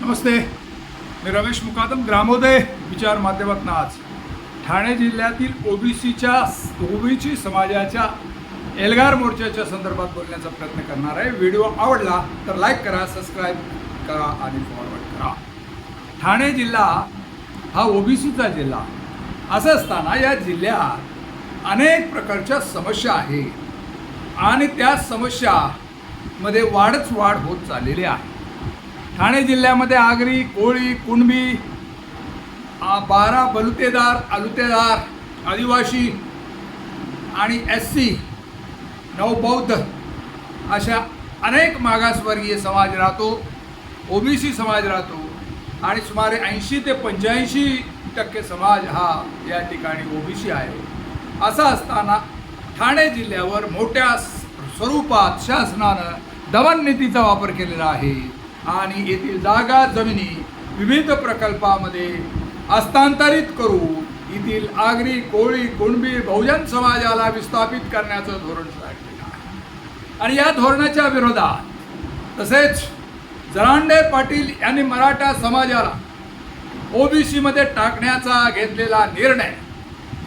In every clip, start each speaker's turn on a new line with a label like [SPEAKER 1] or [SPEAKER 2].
[SPEAKER 1] नमस्ते. मी रमेश मुकादम ग्रामोदय विचार माध्यमातून आज ठाणे जिल्ह्यातील ओबीसीच्या ओबीसी समाजाच्या एल्गार मोर्चाच्या संदर्भात बोलण्याचा प्रयत्न करणार आहे. व्हिडिओ आवडला तर लाईक करा सबस्क्राईब करा आणि फॉरवर्ड करा. ठाणे जिल्हा हा ओबीसीचा जिल्हा. असं असताना या जिल्ह्यात अनेक प्रकारच्या समस्या आहेत. आणि त्या समस्यामध्ये वाढच वाढ होत चाललेली आहे. ठाणे जिल्ह्यामध्ये आगरी कोळी कुणबी बारा बलुतेदार अलुतेदार आदिवासी आणि एस सी नवबौद्ध अशा अनेक मागासवर्गीय समाज राहतो ओबीसी समाज राहतो आणि सुमारे ऐंशी ते पंच्याऐंशी टक्के समाज हा या ठिकाणी ओबीसी आहे. असं असताना ठाणे जिल्ह्यावर मोठ्या स्वरूपात शासनानं दमन नीतीचा वापर केलेला आहे. आणि येथील जागा जमिनी विविध प्रकल्पामध्ये हस्तांतरित करून येथील आगरी कोळी कुणबी बहुजन समाजाला विस्थापित करण्याचं धोरण काढलेलं आहे. आणि या धोरणाच्या विरोधात तसेच जरांडे पाटील यांनी मराठा समाजाला ओबीसीमध्ये टाकण्याचा घेतलेला निर्णय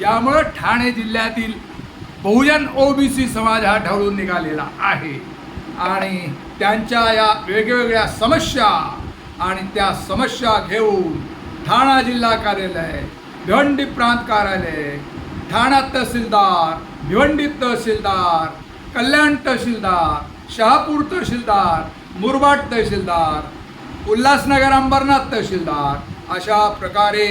[SPEAKER 1] यामुळं ठाणे जिल्ह्यातील बहुजन ओबीसी समाज हा ढवळून निघालेला आहे. आणि त्यांच्या या वेगवेगळ्या समस्या आणि त्या समस्या घेऊन ठाणा जिल्हा कार्यालय भिवंडी प्रांत कार्यालय ठाणा तहसीलदार भिवंडी तहसीलदार कल्याण तहसीलदार शहापूर तहसीलदार मुरबाड तहसीलदार उल्हासनगर अंबरनाथ तहसीलदार अशा प्रकारे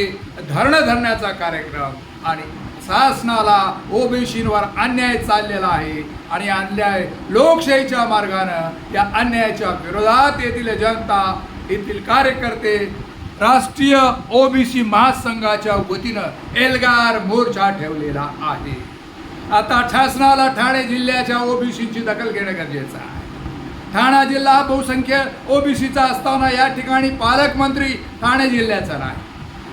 [SPEAKER 1] धरणं धरण्याचा कार्यक्रम आणि शासनाला ओबीसींवर अन्याय चाललेला आहे आणि अन्याय लोकशाहीच्या मार्गानं या अन्यायाच्या विरोधात येथील जनता येथील कार्यकर्ते राष्ट्रीय ओबीसी महासंघाच्या वतीनं एल्गार मोर्चा ठेवलेला आहे. आता शासनाला ठाणे जिल्ह्याच्या ओबीसीची दखल घेणं गरजेचं आहे. ठाणा जिल्हा बहुसंख्य ओबीसीचा असताना या ठिकाणी पालकमंत्री ठाणे जिल्ह्याचा नाही.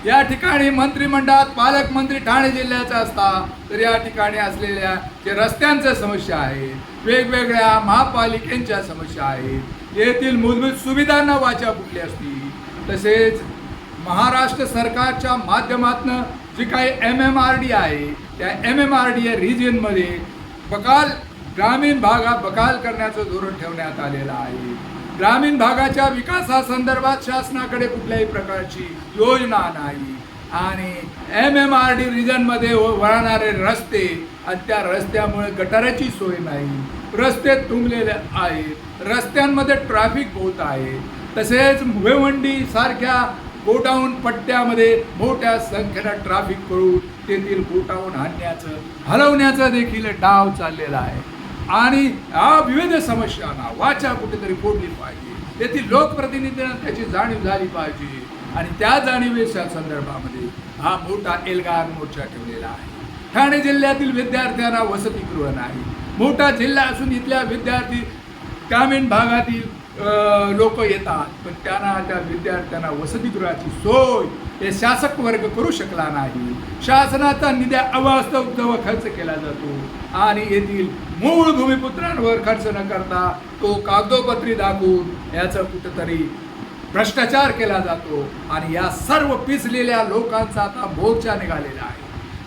[SPEAKER 1] या ठिकाणी मंत्रिमंडळात पालकमंत्री ठाणे जिल्ह्याचा असता तर या ठिकाणी असलेल्या जे रस्त्यांच्या समस्या आहेत वेगवेगळ्या महापालिकेच्या समस्या आहेत येथील मूलभूत सुविधांना वाचा फुटली असती तसेच महाराष्ट्र सरकारच्या माध्यमातून जी काही एम एम आर डी आहे त्या एम एम आर डी या रिजनमध्ये बकाल ग्रामीण भागात बकाल करण्याचं धोरण ठेवण्यात आलेलं आहे. ग्रामीण भागाच्या विकासासंदर्भात शासनाकडे कुठल्याही प्रकारची योजना नाही. आणि एम एम आर डी रिजनमध्ये वळणारे रस्ते आणि त्या रस्त्यामुळे गटाराची सोय नाही. रस्ते तुंबलेले आहेत. रस्त्यांमध्ये ट्रॅफिक होत आहे. तसेच भिवंडी सारख्या गोडाऊन पट्ट्यामध्ये मोठ्या संख्येनं ट्रॅफिक करून तेथील गोडाऊन आणण्याचं हलवण्याचा देखील डाव चाललेला आहे. आणि या विविध समस्यांना वाचा कुठेतरी फोडली पाहिजे. तेथील लोकप्रतिनिधींना त्याची जाणीव झाली पाहिजे. आणि त्या जाणीवेच्या संदर्भामध्ये हा मोठा एल्गार मोर्चा ठेवलेला आहे. ठाणे जिल्ह्यातील विद्यार्थ्यांना वसतिगृह नाही. मोठा जिल्हा असून इथल्या विद्यार्थी ग्रामीण भागातील लोक येतात पण त्यांना त्या विद्यार्थ्यांना वसतिगृहाची सोय हे शासक वर्ग करू शकला नाही. शासनाचा निधी अवास्तव खर्च केला जातो आणि येथील मूळ भूमिपुत्रांवर खर्च न करता तो कागदोपत्री दाखवून याचं कुठंतरी भ्रष्टाचार केला जातो. आणि या सर्व पिसलेल्या लोकांचा आता मोर्चा निघालेला आहे.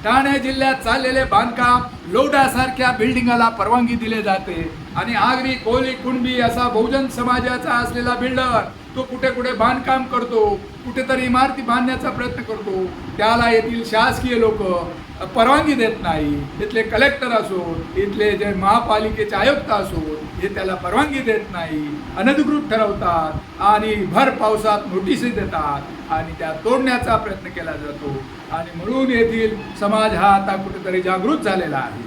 [SPEAKER 1] ठाणे जिल्ह्यात चाललेले बांधकाम लोडासारख्या बिल्डिंगाला परवानगी दिली जाते. आणि आगरी कोली कुणबी असा बहुजन समाजाचा असलेला बिल्डर तो कुठे कुठे बांधकाम करतो कुठेतरी इमारती बांधण्याचा प्रयत्न करतो त्याला येथील शासकीय लोक परवानगी देत नाही. इथले कलेक्टर असो इथले जे महापालिकेचे आयुक्त असो हे त्याला परवानगी देत नाही. अनधिकृत ठरवतात आणि भर पावसात नोटिसी देतात आणि त्या तोडण्याचा प्रयत्न केला जातो. आणि म्हणून येथील समाज हा आता कुठेतरी जागृत झालेला आहे.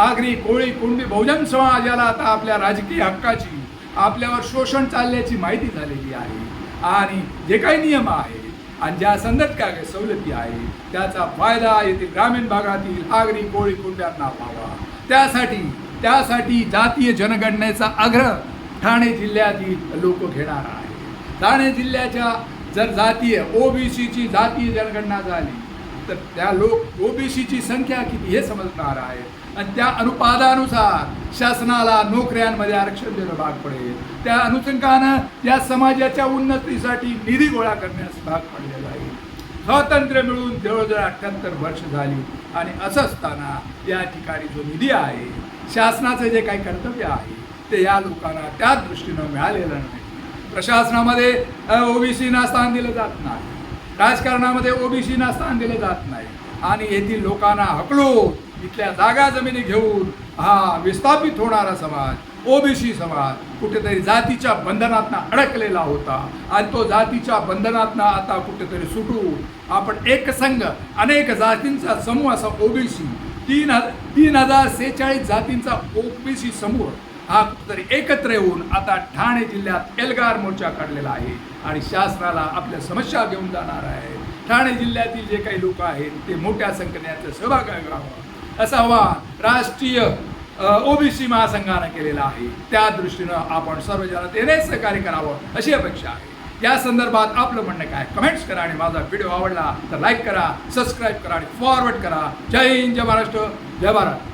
[SPEAKER 1] आगरी कोळी कुंडी बहुजन समाजाला आता आपल्या राजकीय हक्काची आपल्यावर शोषण चालल्याची माहिती झालेली आहे. आणि जे काही नियम आहेत आणि ज्या संदर्भ काय सवलती आहे त्याचा फायदा येथील ग्रामीण भागातील आगरी कोळी कुंड्यांना व्हावा. त्यासाठी त्यासाठी जातीय जनगणनेचा आग्रह ठाणे जिल्ह्यातील लोक घेणार आहे ठाणे जिल्ह्याच्या जर जातीय ओबीसीची जातीय जनगणना झाली तर त्या लोक ओबीसीची संख्या किती हे समजणार आहे. आणि त्या अनुपादानुसार शासनाला नोकऱ्यांमध्ये आरक्षण देणं भाग पडेल. त्या अनुषंगानं या समाजाच्या उन्नतीसाठी निधी गोळा करण्यास भाग पडलेला आहे. स्वातंत्र्य मिळून जवळजवळ अठ्ठ्याहत्तर वर्ष झाली आणि असं असताना या ठिकाणी जो निधी आहे शासनाचं जे काही कर्तव्य आहे ते या लोकांना त्या दृष्टीनं मिळालेलं नाही. प्रशासनामध्ये ओबीसीना स्थान दिलं जात नाही. राजकारणामध्ये ओबीसीना स्थान दिलं जात नाही. आणि येथील लोकांना हकलून इथल्या जागा जमिनी घेऊन हा विस्थापित होणारा समाज ओबीसी समाज कुठेतरी जातीच्या बंधनातनं अडकलेला होता. आणि तो जातीच्या बंधनातनं आता कुठेतरी सुटून आपण एक संघ अनेक जातींचा समूह असा ओबीसी तीन हजार तीन हजार सेहेचाळीस जातींचा ओबीसी समूह हा तर एकत्र येऊन आता ठाणे जिल्ह्यात एल्गार मोर्चा काढलेला आहे आणि शासनाला आपल्या समस्या घेऊन जाणार आहे. ठाणे जिल्ह्यातील जे काही लोक आहेत ते मोठ्या संख्येने सहभाग व्हावं असा हवा राष्ट्रीय ओबीसी महासंघानं केलेला आहे. त्या दृष्टीनं आपण सर्व जनतेने सहकार्य करावं अशी अपेक्षा आहे. या संदर्भात आपलं म्हणणं काय? कमेंट्स करा आणि माझा व्हिडिओ आवडला तर लाईक करा सबस्क्राईब करा आणि फॉरवर्ड करा. जय हिंद जय महाराष्ट्र जय भारत.